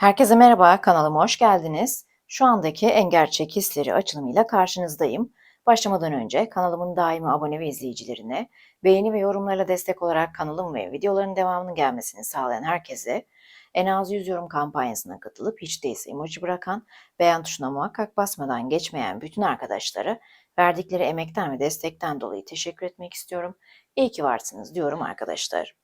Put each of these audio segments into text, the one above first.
Herkese merhaba, kanalıma hoş geldiniz. Şu andaki en gerçek hisleri açılımıyla karşınızdayım. Başlamadan önce kanalımın daimi abone ve izleyicilerine, beğeni ve yorumlarla destek olarak kanalım ve videoların devamının gelmesini sağlayan herkese, en az 100 yorum kampanyasına katılıp hiç değilse emoji bırakan, beğen tuşuna muhakkak basmadan geçmeyen bütün arkadaşlara verdikleri emekten ve destekten dolayı teşekkür etmek istiyorum. İyi ki varsınız diyorum arkadaşlar.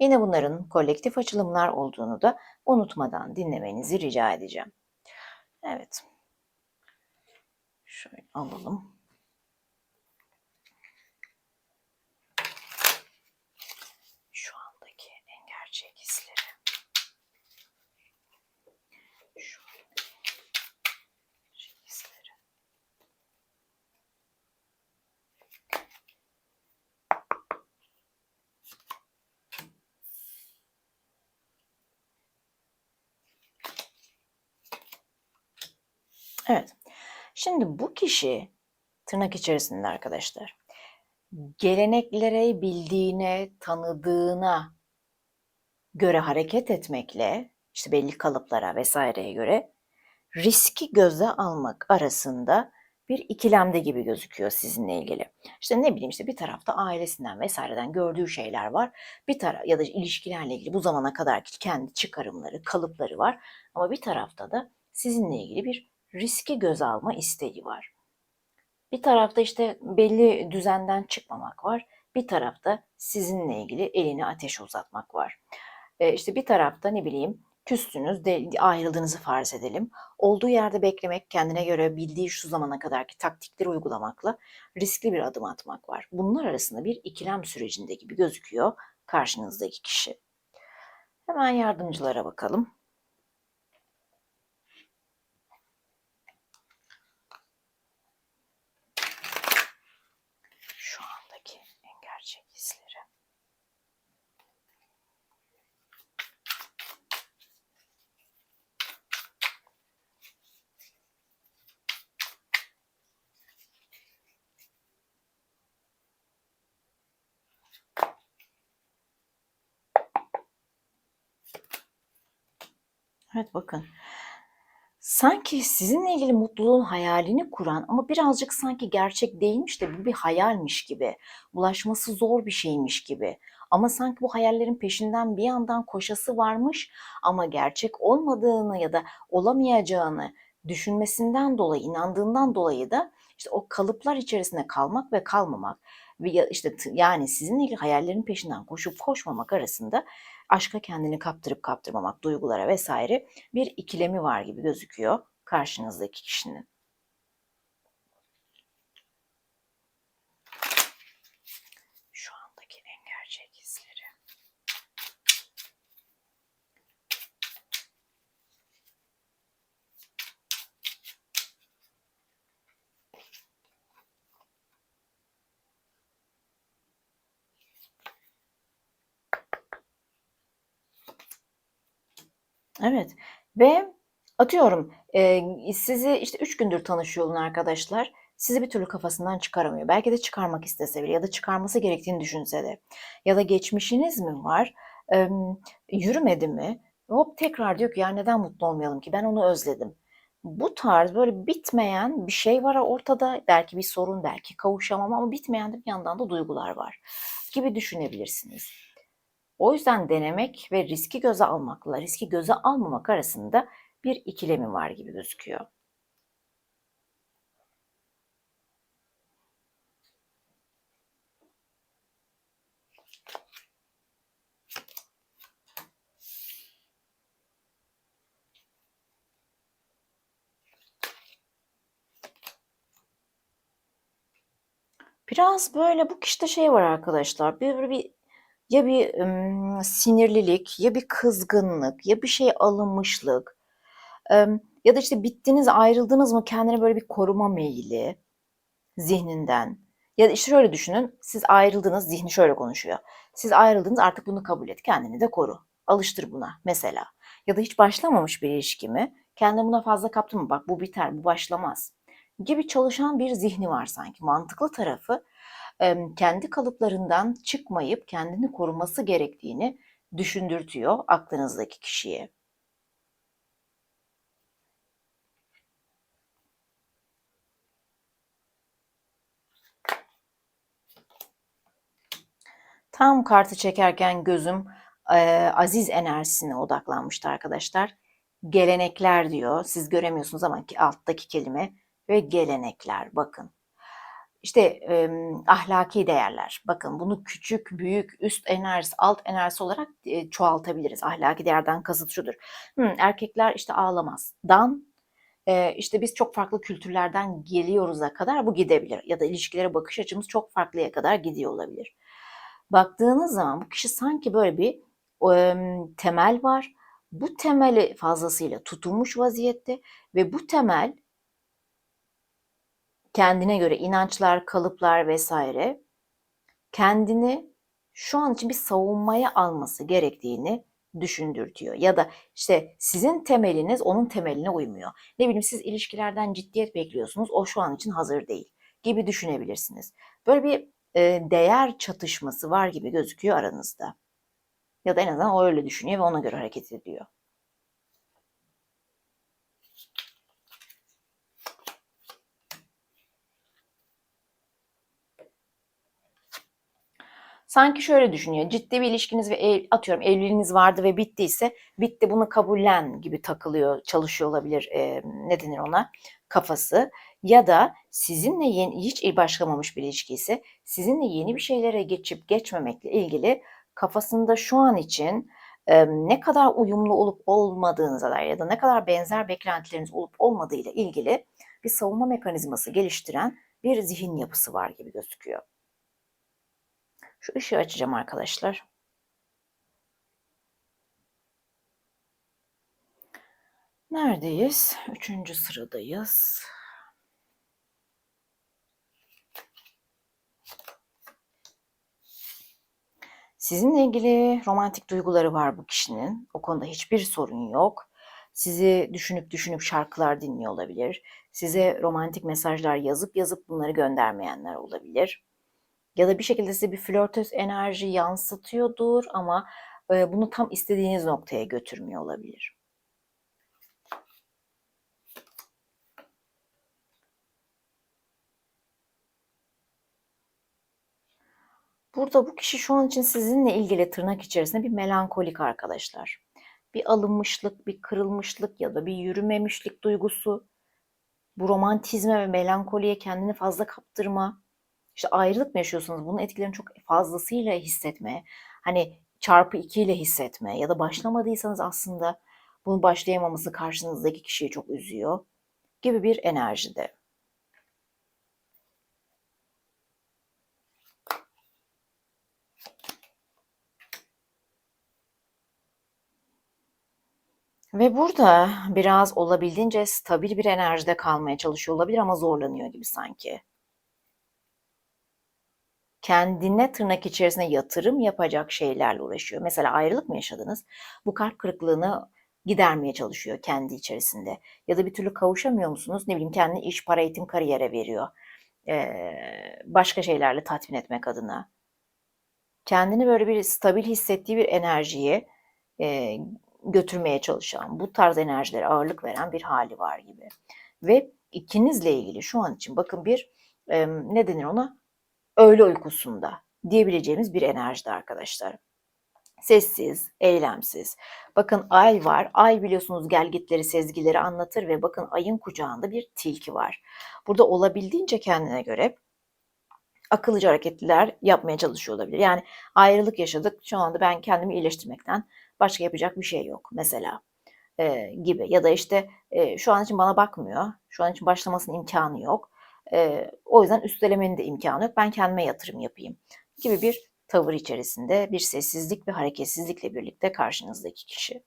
Yine bunların kolektif açılımlar olduğunu da unutmadan dinlemenizi rica edeceğim. Evet. Şöyle alalım. Şu andaki en gerçek hisleri. Şu andaki gerçek hisleri. Evet. Şimdi bu kişi tırnak içerisinde arkadaşlar geleneklere bildiğine, tanıdığına göre hareket etmekle işte belli kalıplara vesaireye göre riski göze almak arasında bir ikilemde gibi gözüküyor sizinle ilgili. İşte ne bileyim işte bir tarafta ailesinden vesaireden gördüğü şeyler var. Bir taraf ya da ilişkilerle ilgili bu zamana kadarki kendi çıkarımları, kalıpları var. Ama bir tarafta da sizinle ilgili bir riski göze alma isteği var. Bir tarafta işte belli düzenden çıkmamak var. Bir tarafta sizinle ilgili elini ateşe uzatmak var. E işte bir tarafta ne bileyim küstünüz, de, ayrıldığınızı farz edelim. Olduğu yerde beklemek, kendine göre bildiği şu zamana kadarki taktikleri uygulamakla riskli bir adım atmak var. Bunlar arasında bir ikilem sürecinde gibi gözüküyor karşınızdaki kişi. Hemen yardımcılara bakalım. Şu andaki en gerçek hisleri. Evet bakın. Sanki sizinle ilgili mutluluğun hayalini kuran ama birazcık sanki gerçek değilmiş de bu bir hayalmiş gibi, ulaşması zor bir şeymiş gibi. Ama sanki bu hayallerin peşinden bir yandan koşası varmış ama gerçek olmadığını ya da olamayacağını düşünmesinden dolayı, inandığından dolayı da işte o kalıplar içerisinde kalmak ve kalmamak ve işte yani sizinle ilgili hayallerin peşinden koşup koşmamak arasında aşka kendini kaptırıp kaptırmamak, duygulara vesaire bir ikilemi var gibi gözüküyor karşınızdaki kişinin. Şu andaki en gerçek hisleri. Evet ve atıyorum e, sizi işte üç gündür tanışıyor olun arkadaşlar. Sizi bir türlü kafasından çıkaramıyor. Belki de çıkarmak istese bile ya da çıkarması gerektiğini düşünse de. Ya da geçmişiniz mi var? E, yürümedi mi? Hop tekrar diyor ki ya neden mutlu olmayalım ki? Ben onu özledim. Bu tarz böyle bitmeyen bir şey var ortada. Belki bir sorun, belki kavuşamam ama bitmeyen de bir yandan da duygular var gibi düşünebilirsiniz. O yüzden denemek ve riski göze almakla riski göze almamak arasında bir ikilemi var gibi gözüküyor. Biraz böyle bu kişide şey var arkadaşlar. Bir, böyle bir ya bir ım, sinirlilik, ya bir kızgınlık, ya bir şey alınmışlık, ım, ya da işte bittiniz, ayrıldınız mı kendine böyle bir koruma meyili zihninden. Ya da işte şöyle düşünün, siz ayrıldınız, zihni şöyle konuşuyor. Siz ayrıldınız artık bunu kabul et, kendini de koru. Alıştır buna mesela. Ya da hiç başlamamış bir ilişki mi? Kendini buna fazla kaptırma, bak bu biter, bu başlamaz gibi çalışan bir zihni var sanki. Mantıklı tarafı kendi kalıplarından çıkmayıp kendini koruması gerektiğini düşündürtüyor aklınızdaki kişiye. Tam kartı çekerken gözüm e, aziz enerjisine odaklanmıştı arkadaşlar. Gelenekler diyor. Siz göremiyorsunuz ama ki alttaki kelime ve gelenekler bakın. İşte e, ahlaki değerler. Bakın bunu küçük, büyük, üst enerjisi, alt enerjisi olarak e, çoğaltabiliriz. Ahlaki değerden kasıt şudur. Hı, erkekler işte ağlamaz. Dan e, işte biz çok farklı kültürlerden geliyoruz'a kadar bu gidebilir. Ya da ilişkilere bakış açımız çok farklıya kadar gidiyor olabilir. Baktığınız zaman bu kişi sanki böyle bir e, temel var. Bu temeli fazlasıyla tutunmuş vaziyette ve bu temel kendine göre inançlar, kalıplar vesaire kendini şu an için bir savunmaya alması gerektiğini düşündürtüyor. Ya da işte sizin temeliniz onun temeline uymuyor. Ne bileyim siz ilişkilerden ciddiyet bekliyorsunuz. O şu an için hazır değil gibi düşünebilirsiniz. Böyle bir e, değer çatışması var gibi gözüküyor aranızda. Ya da en azından o öyle düşünüyor ve ona göre hareket ediyor. Sanki şöyle düşünüyor. Ciddi bir ilişkiniz ve ev, atıyorum evliliğiniz vardı ve bittiyse bitti bunu kabullen gibi takılıyor, çalışıyor olabilir. E, ne denir ona? Kafası. Ya da sizinle yeni, hiç başlamamış bir ilişki ise sizinle yeni bir şeylere geçip geçmemekle ilgili kafasında şu an için e, ne kadar uyumlu olup olmadığınıza dair ya da ne kadar benzer beklentileriniz olup olmadığıyla ilgili bir savunma mekanizması geliştiren bir zihin yapısı var gibi gözüküyor. Şu ışığı açacağım arkadaşlar. Neredeyiz? Üçüncü sıradayız. Sizinle ilgili romantik duyguları var bu kişinin. O konuda hiçbir sorun yok. Sizi düşünüp düşünüp şarkılar dinliyor olabilir. Size romantik mesajlar yazıp yazıp bunları göndermeyenler olabilir ya da bir şekilde size bir flörtöz enerji yansıtıyordur ama bunu tam istediğiniz noktaya götürmüyor olabilir. Burada bu kişi şu an için sizinle ilgili tırnak içerisinde bir melankolik arkadaşlar. Bir alınmışlık, bir kırılmışlık ya da bir yürümemişlik duygusu. Bu romantizme ve melankoliye kendini fazla kaptırma işte ayrılık mı yaşıyorsanız bunun etkilerini çok fazlasıyla hissetme, hani çarpı iki ile hissetme ya da başlamadıysanız aslında bunun başlayamaması karşınızdaki kişiyi çok üzüyor gibi bir enerjide. Ve burada biraz olabildiğince stabil bir enerjide kalmaya çalışıyor olabilir ama zorlanıyor gibi sanki kendine tırnak içerisinde yatırım yapacak şeylerle uğraşıyor. Mesela ayrılık mı yaşadınız? Bu kalp kırıklığını gidermeye çalışıyor kendi içerisinde. Ya da bir türlü kavuşamıyor musunuz? Ne bileyim kendi iş, para, eğitim, kariyere veriyor. Ee, başka şeylerle tatmin etmek adına. Kendini böyle bir stabil hissettiği bir enerjiyi e, götürmeye çalışan, bu tarz enerjilere ağırlık veren bir hali var gibi. Ve ikinizle ilgili şu an için bakın bir e, ne denir ona? Öğle uykusunda diyebileceğimiz bir enerjide arkadaşlar. Sessiz, eylemsiz. Bakın ay var. Ay biliyorsunuz gelgitleri, sezgileri anlatır ve bakın ayın kucağında bir tilki var. Burada olabildiğince kendine göre akıllıca hareketler yapmaya çalışıyor olabilir. Yani ayrılık yaşadık. Şu anda ben kendimi iyileştirmekten başka yapacak bir şey yok mesela e, gibi. Ya da işte e, şu an için bana bakmıyor. Şu an için başlamasının imkanı yok. O yüzden üstelemenin de imkanı yok. Ben kendime yatırım yapayım gibi bir tavır içerisinde bir sessizlik ve hareketsizlikle birlikte karşınızdaki kişi.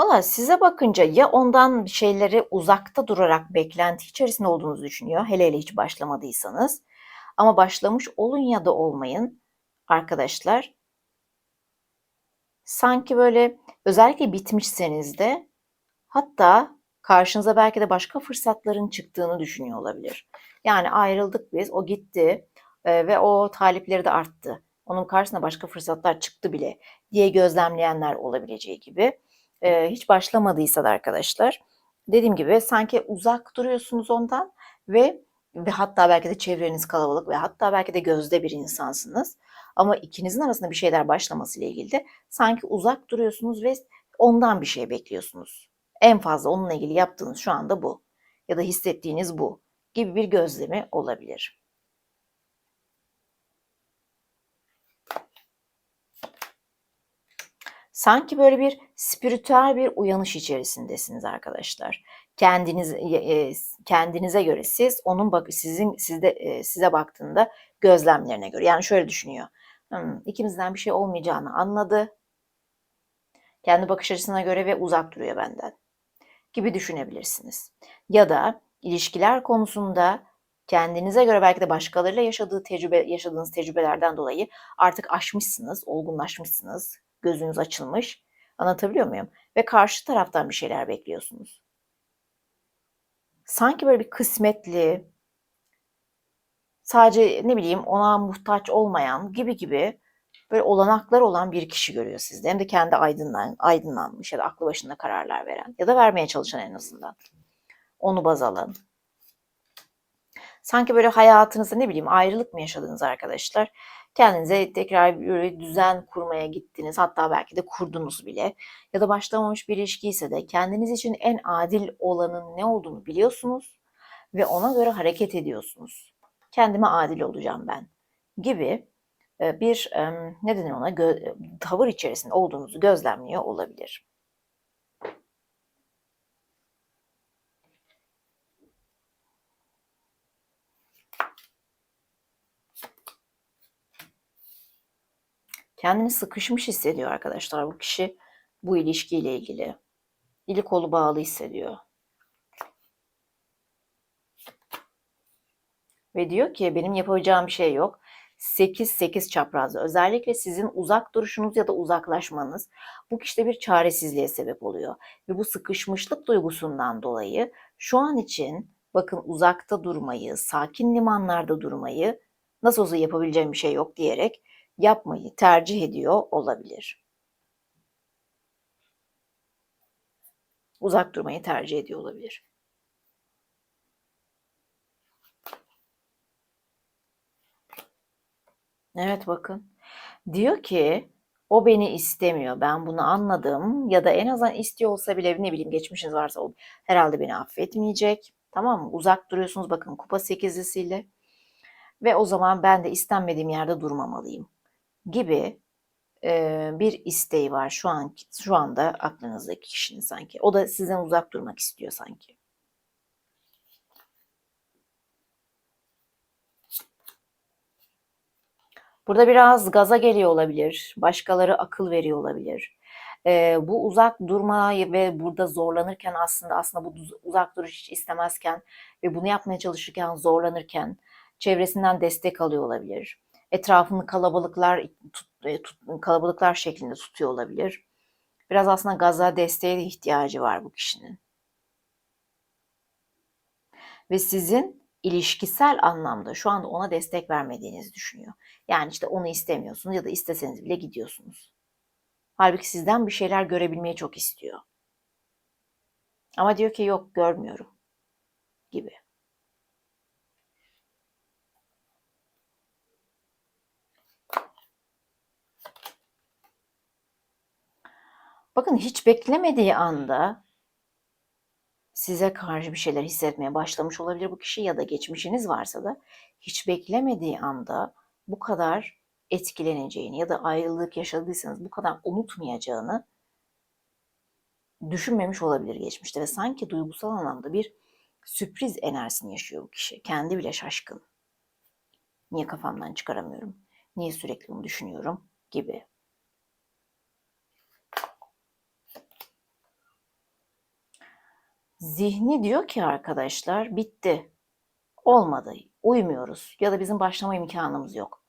Valla size bakınca ya ondan şeyleri uzakta durarak beklenti içerisinde olduğunuzu düşünüyor. Hele hele hiç başlamadıysanız. Ama başlamış olun ya da olmayın arkadaşlar. Sanki böyle özellikle bitmişseniz de hatta karşınıza belki de başka fırsatların çıktığını düşünüyor olabilir. Yani ayrıldık biz, o gitti e, ve o talipleri de arttı. Onun karşısına başka fırsatlar çıktı bile diye gözlemleyenler olabileceği gibi. E, hiç başlamadıysa da arkadaşlar dediğim gibi sanki uzak duruyorsunuz ondan ve ve hatta belki de çevreniz kalabalık ve hatta belki de gözde bir insansınız. Ama ikinizin arasında bir şeyler başlaması ile ilgili de sanki uzak duruyorsunuz ve ondan bir şey bekliyorsunuz. En fazla onunla ilgili yaptığınız şu anda bu ya da hissettiğiniz bu gibi bir gözlemi olabilir. Sanki böyle bir spiritüel bir uyanış içerisindesiniz arkadaşlar. Kendiniz e, kendinize göre siz onun bak sizin sizde e, size baktığında gözlemlerine göre. Yani şöyle düşünüyor. Hmm, ikimizden bir şey olmayacağını anladı. Kendi bakış açısına göre ve uzak duruyor benden gibi düşünebilirsiniz. Ya da ilişkiler konusunda kendinize göre belki de başkalarıyla yaşadığı tecrübe yaşadığınız tecrübelerden dolayı artık aşmışsınız, olgunlaşmışsınız, gözünüz açılmış. Anlatabiliyor muyum? Ve karşı taraftan bir şeyler bekliyorsunuz. Sanki böyle bir kısmetli, sadece ne bileyim ona muhtaç olmayan gibi gibi böyle olanaklar olan bir kişi görüyor sizde. Hem de kendi aydınlan, aydınlanmış ya da aklı başında kararlar veren ya da vermeye çalışan en azından. Onu baz alın. Sanki böyle hayatınızda ne bileyim ayrılık mı yaşadınız arkadaşlar? Kendinize tekrar bir düzen kurmaya gittiniz. Hatta belki de kurdunuz bile. Ya da başlamamış bir ilişki ise de kendiniz için en adil olanın ne olduğunu biliyorsunuz ve ona göre hareket ediyorsunuz. Kendime adil olacağım ben gibi e, bir ne denir ona tavır içerisinde olduğunuzu gözlemliyor olabilir. Kendini sıkışmış hissediyor arkadaşlar bu kişi bu ilişkiyle ilgili. Eli kolu bağlı hissediyor. Ve diyor ki benim yapacağım bir şey yok. 8-8 çaprazda özellikle sizin uzak duruşunuz ya da uzaklaşmanız bu kişide bir çaresizliğe sebep oluyor. Ve bu sıkışmışlık duygusundan dolayı şu an için bakın uzakta durmayı, sakin limanlarda durmayı nasıl olsa yapabileceğim bir şey yok diyerek yapmayı tercih ediyor olabilir. Uzak durmayı tercih ediyor olabilir. Evet bakın. Diyor ki o beni istemiyor. Ben bunu anladım. Ya da en azından istiyor olsa bile ne bileyim geçmişiniz varsa o herhalde beni affetmeyecek. Tamam mı? Uzak duruyorsunuz bakın kupa sekizlisiyle. Ve o zaman ben de istenmediğim yerde durmamalıyım gibi e, bir isteği var şu an şu anda aklınızdaki kişinin sanki. O da sizden uzak durmak istiyor sanki. Burada biraz gaza geliyor olabilir. Başkaları akıl veriyor olabilir. E, bu uzak durma ve burada zorlanırken aslında aslında bu uzak duruş hiç istemezken ve bunu yapmaya çalışırken zorlanırken çevresinden destek alıyor olabilir etrafını kalabalıklar tut, e, tut, kalabalıklar şeklinde tutuyor olabilir. Biraz aslında gaza desteğe de ihtiyacı var bu kişinin. Ve sizin ilişkisel anlamda şu anda ona destek vermediğinizi düşünüyor. Yani işte onu istemiyorsunuz ya da isteseniz bile gidiyorsunuz. Halbuki sizden bir şeyler görebilmeyi çok istiyor. Ama diyor ki yok görmüyorum gibi. Bakın hiç beklemediği anda size karşı bir şeyler hissetmeye başlamış olabilir bu kişi ya da geçmişiniz varsa da hiç beklemediği anda bu kadar etkileneceğini ya da ayrılık yaşadıysanız bu kadar unutmayacağını düşünmemiş olabilir geçmişte ve sanki duygusal anlamda bir sürpriz enerjisini yaşıyor bu kişi. Kendi bile şaşkın. Niye kafamdan çıkaramıyorum? Niye sürekli bunu düşünüyorum gibi. Zihni diyor ki arkadaşlar bitti. Olmadı. Uymuyoruz. Ya da bizim başlama imkanımız yok.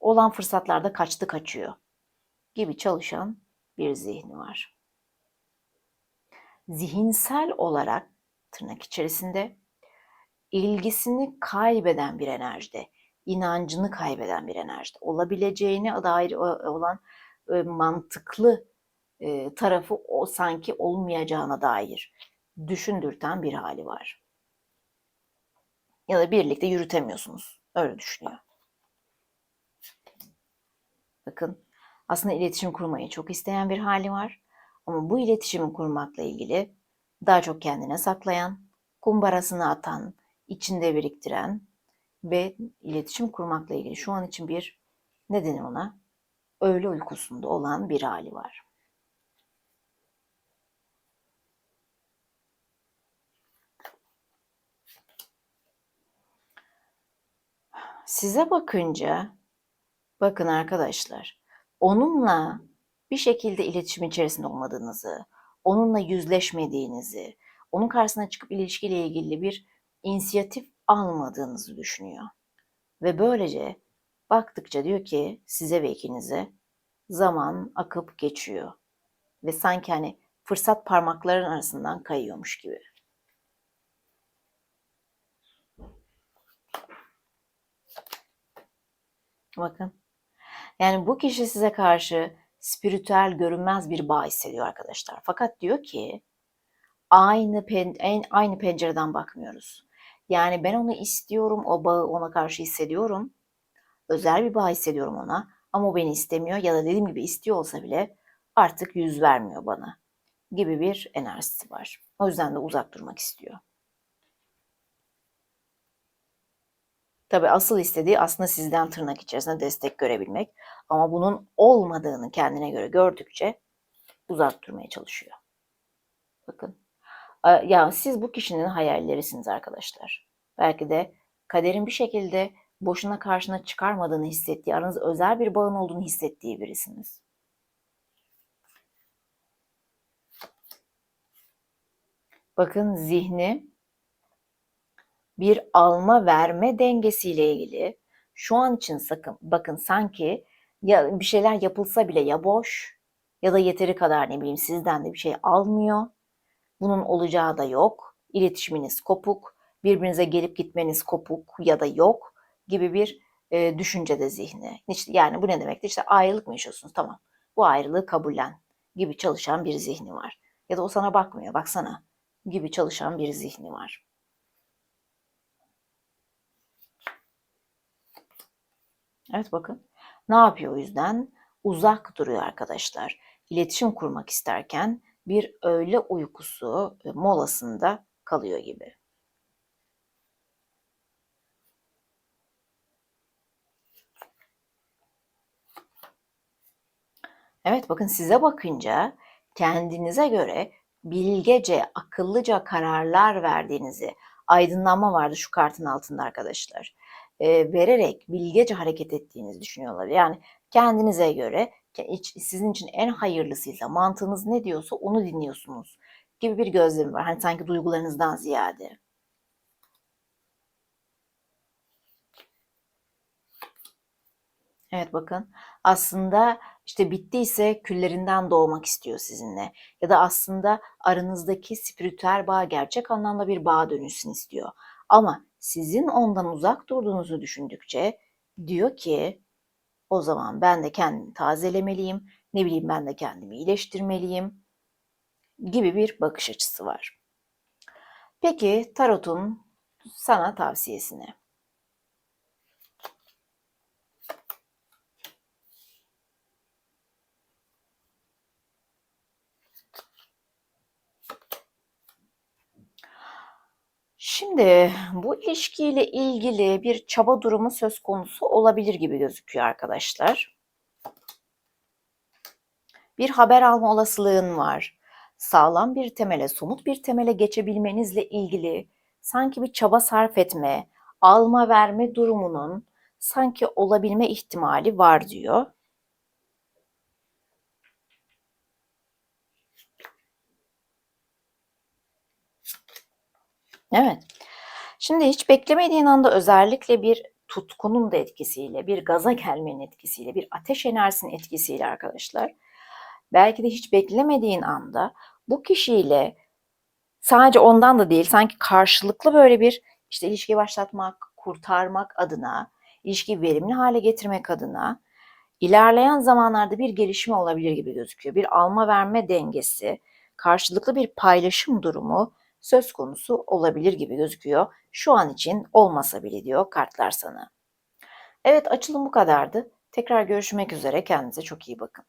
Olan fırsatlarda kaçtı kaçıyor. Gibi çalışan bir zihni var. Zihinsel olarak tırnak içerisinde ilgisini kaybeden bir enerjide, inancını kaybeden bir enerjide, olabileceğine dair olan e, mantıklı tarafı o sanki olmayacağına dair düşündürten bir hali var. Ya da birlikte yürütemiyorsunuz. Öyle düşünüyor. Bakın aslında iletişim kurmayı çok isteyen bir hali var. Ama bu iletişimi kurmakla ilgili daha çok kendine saklayan, kumbarasını atan, içinde biriktiren ve iletişim kurmakla ilgili şu an için bir nedeni ona öğle uykusunda olan bir hali var. Size bakınca bakın arkadaşlar onunla bir şekilde iletişim içerisinde olmadığınızı, onunla yüzleşmediğinizi, onun karşısına çıkıp ilişkiyle ilgili bir inisiyatif almadığınızı düşünüyor. Ve böylece baktıkça diyor ki size ve ikinize zaman akıp geçiyor. Ve sanki hani fırsat parmakların arasından kayıyormuş gibi. Bakın. Yani bu kişi size karşı spiritüel görünmez bir bağ hissediyor arkadaşlar. Fakat diyor ki aynı pen, en, aynı pencereden bakmıyoruz. Yani ben onu istiyorum, o bağı ona karşı hissediyorum. Özel bir bağ hissediyorum ona ama o beni istemiyor ya da dediğim gibi istiyor olsa bile artık yüz vermiyor bana gibi bir enerjisi var. O yüzden de uzak durmak istiyor. Tabi asıl istediği aslında sizden tırnak içerisinde destek görebilmek. Ama bunun olmadığını kendine göre gördükçe uzak durmaya çalışıyor. Bakın. Ya siz bu kişinin hayallerisiniz arkadaşlar. Belki de kaderin bir şekilde boşuna karşına çıkarmadığını hissettiği, aranızda özel bir bağın olduğunu hissettiği birisiniz. Bakın zihni bir alma verme dengesiyle ilgili şu an için sakın bakın sanki ya bir şeyler yapılsa bile ya boş ya da yeteri kadar ne bileyim sizden de bir şey almıyor. Bunun olacağı da yok. İletişiminiz kopuk, birbirinize gelip gitmeniz kopuk ya da yok gibi bir e, düşüncede zihni. İşte, yani bu ne demektir? İşte ayrılık mı yaşıyorsunuz? Tamam. Bu ayrılığı kabullen gibi çalışan bir zihni var. Ya da o sana bakmıyor, baksana gibi çalışan bir zihni var. Evet bakın. Ne yapıyor o yüzden? Uzak duruyor arkadaşlar. İletişim kurmak isterken bir öğle uykusu e, molasında kalıyor gibi. Evet bakın size bakınca kendinize göre bilgece, akıllıca kararlar verdiğinizi, aydınlanma vardı şu kartın altında arkadaşlar e, vererek bilgece hareket ettiğinizi düşünüyorlar. Yani kendinize göre sizin için en hayırlısıysa mantığınız ne diyorsa onu dinliyorsunuz gibi bir gözlem var. Hani sanki duygularınızdan ziyade. Evet bakın aslında işte bittiyse küllerinden doğmak istiyor sizinle. Ya da aslında aranızdaki spiritüel bağ gerçek anlamda bir bağ dönüşsün istiyor. Ama sizin ondan uzak durduğunuzu düşündükçe diyor ki o zaman ben de kendimi tazelemeliyim, ne bileyim ben de kendimi iyileştirmeliyim gibi bir bakış açısı var. Peki tarotun sana tavsiyesine. Şimdi bu ilişkiyle ilgili bir çaba durumu söz konusu olabilir gibi gözüküyor arkadaşlar. Bir haber alma olasılığın var. Sağlam bir temele, somut bir temele geçebilmenizle ilgili sanki bir çaba sarf etme, alma verme durumunun sanki olabilme ihtimali var diyor. Evet. Şimdi hiç beklemediğin anda özellikle bir tutkunun da etkisiyle, bir gaza gelmenin etkisiyle, bir ateş enerjisinin etkisiyle arkadaşlar. Belki de hiç beklemediğin anda bu kişiyle sadece ondan da değil sanki karşılıklı böyle bir işte ilişkiyi başlatmak, kurtarmak adına, ilişkiyi verimli hale getirmek adına ilerleyen zamanlarda bir gelişme olabilir gibi gözüküyor. Bir alma verme dengesi, karşılıklı bir paylaşım durumu söz konusu olabilir gibi gözüküyor. Şu an için olmasa bile diyor kartlar sana. Evet açılım bu kadardı. Tekrar görüşmek üzere. Kendinize çok iyi bakın.